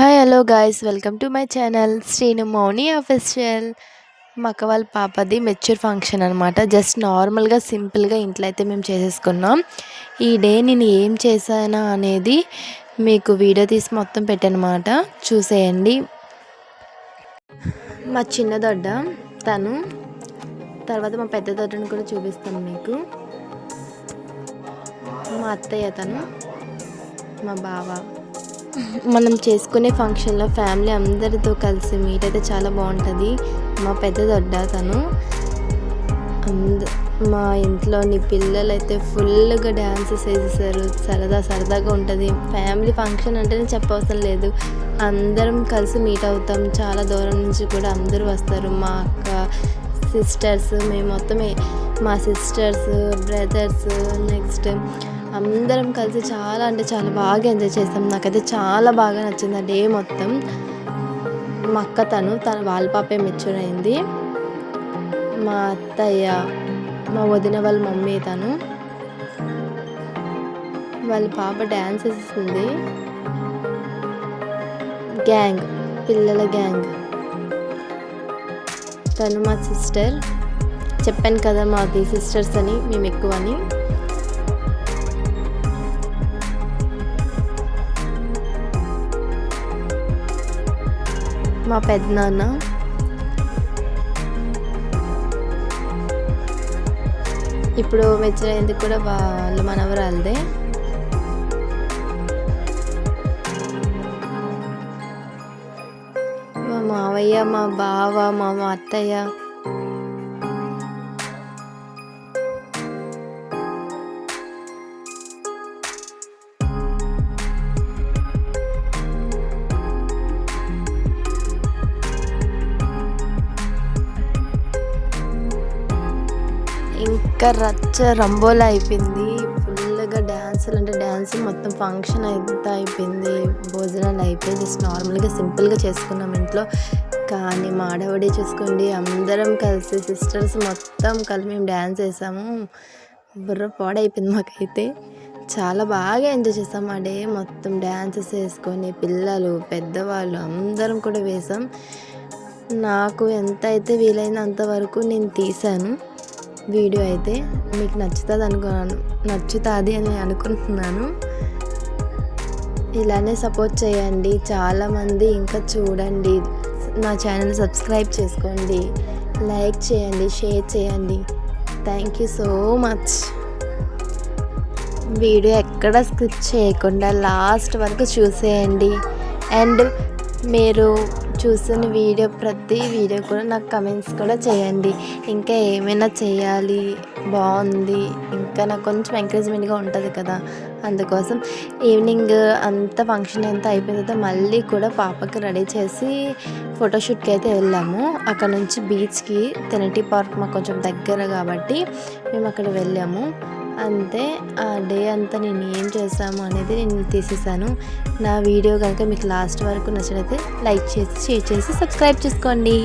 Hi hello guys welcome to my channel Srinu Mouni official మా అక్క వాళ్ళ పాపది మెచ్యూర్ ఫంక్షన్ అనమాట జస్ట్ నార్మల్గా సింపుల్గా ఇంట్లో అయితే మేము చేసేసుకున్నాం. ఈ డే నేను ఏం చేశానా అనేది మీకు వీడియో తీసి మొత్తం పెట్టనమాట. చూసేయండి. మా చిన్న దొడ్డ తను తర్వాత మా పెద్ద దొడ్డను కూడా చూపిస్తాను మీకు. మా అత్తయ్య తను మా బావ. మనం చేసుకునే ఫంక్షన్లో ఫ్యామిలీ అందరితో కలిసి మీట్ అయితే చాలా బాగుంటుంది. మా పెద్ద దొడ్డ తను. అంద మా ఇంట్లోని పిల్లలు అయితే ఫుల్గా డ్యాన్సెస్ వేసేసారు సరదా సరదాగా ఉంటుంది. ఫ్యామిలీ ఫంక్షన్ అంటేనే చెప్పవసరం లేదు. అందరం కలిసి మీట్ అవుతాం. చాలా దూరం నుంచి కూడా అందరూ వస్తారు. మా అక్క సిస్టర్స్ మేము మొత్తం మా సిస్టర్స్ బ్రదర్స్ నెక్స్ట్ అందరం కలిసి చాలా అంటే చాలా బాగా ఎంజాయ్ చేస్తాం నాకైతే చాలా బాగా నచ్చింది ఆ డే మొత్తం. మా అక్క తను తన వాళ్ళ పాపే మెచ్యూర్ అయింది. మా అత్తయ్య మా వదిన వాళ్ళ మమ్మీ తను. వాళ్ళ పాప డ్యాన్స్ వేస్తుంది గ్యాంగ్ పిల్లల గ్యాంగ్ తను మా సిస్టర్ చెప్పాను కదా మాది సిస్టర్స్ అని మేము ఎక్కువ అని మా పెద్దనాన్న ఇప్పుడు మెచ్చురైంది కూడా వాళ్ళ మనవరాలదే. మా మావయ్య మా బావ మా అత్తయ్య ఇంకా రచ్చ రంబోలా అయిపోయింది. ఫుల్గా డ్యాన్సులు అంటే డ్యాన్స్ మొత్తం ఫంక్షన్ అయితే అయిపోయింది. భోజనాలు అయిపోయి జస్ట్ నార్మల్గా సింపుల్గా చేసుకున్నాం ఇంట్లో. కానీ మా ఆడవడే చూసుకోండి. అందరం కలిసి సిస్టర్స్ మొత్తం కలిసి మేము డ్యాన్స్ వేసాము. బుర్ర పాడైపోయింది మాకైతే. చాలా బాగా ఎంజాయ్ చేసాం ఆ డే. మొత్తం డ్యాన్సెస్ వేసుకొని పిల్లలు పెద్దవాళ్ళు అందరం కూడా వేసాం. నాకు ఎంత అయితే వీలైనంత అంతవరకు నేను తీశాను. వీడియో అయితే మీకు నచ్చుతుంది అనుకో నచ్చుతుంది అని అనుకుంటున్నాను. ఇలానే సపోర్ట్ చేయండి. చాలామంది ఇంకా చూడండి. నా ఛానల్ సబ్స్క్రైబ్ చేసుకోండి. లైక్ చేయండి షేర్ చేయండి. Thank you so much. Video ఎక్కడ స్కిప్ చేయకుండా లాస్ట్ వరకు చూసేయండి. అండ్ మీరు చూసిన వీడియో ప్రతి వీడియో కూడా నాకు కమెంట్స్ కూడా చేయండి. ఇంకా ఏమైనా చేయాలి బాగుంది ఇంకా నాకు కొంచెం ఎంకరేజ్మెంట్గా ఉంటుంది కదా. అందుకోసం ఈవినింగ్ అంత ఫంక్షన్ అంతా అయిపోయిన తర్వాత మళ్ళీ కూడా పాపకి రెడీ చేసి ఫోటోషూట్కి అయితే వెళ్ళాము. అక్కడ నుంచి బీచ్కి తెనటి పార్క్ మాకు కొంచెం దగ్గర కాబట్టి మేము అక్కడ వెళ్ళాము. అంతే ఆ డే అంతా నేను ఏం చేశాము అనేది నేను తీసేసాను నా వీడియో కనుక మీకు లాస్ట్ వరకు నచ్చినైతే లైక్ చేసి షేర్ చేసి సబ్స్క్రైబ్ చేసుకోండి.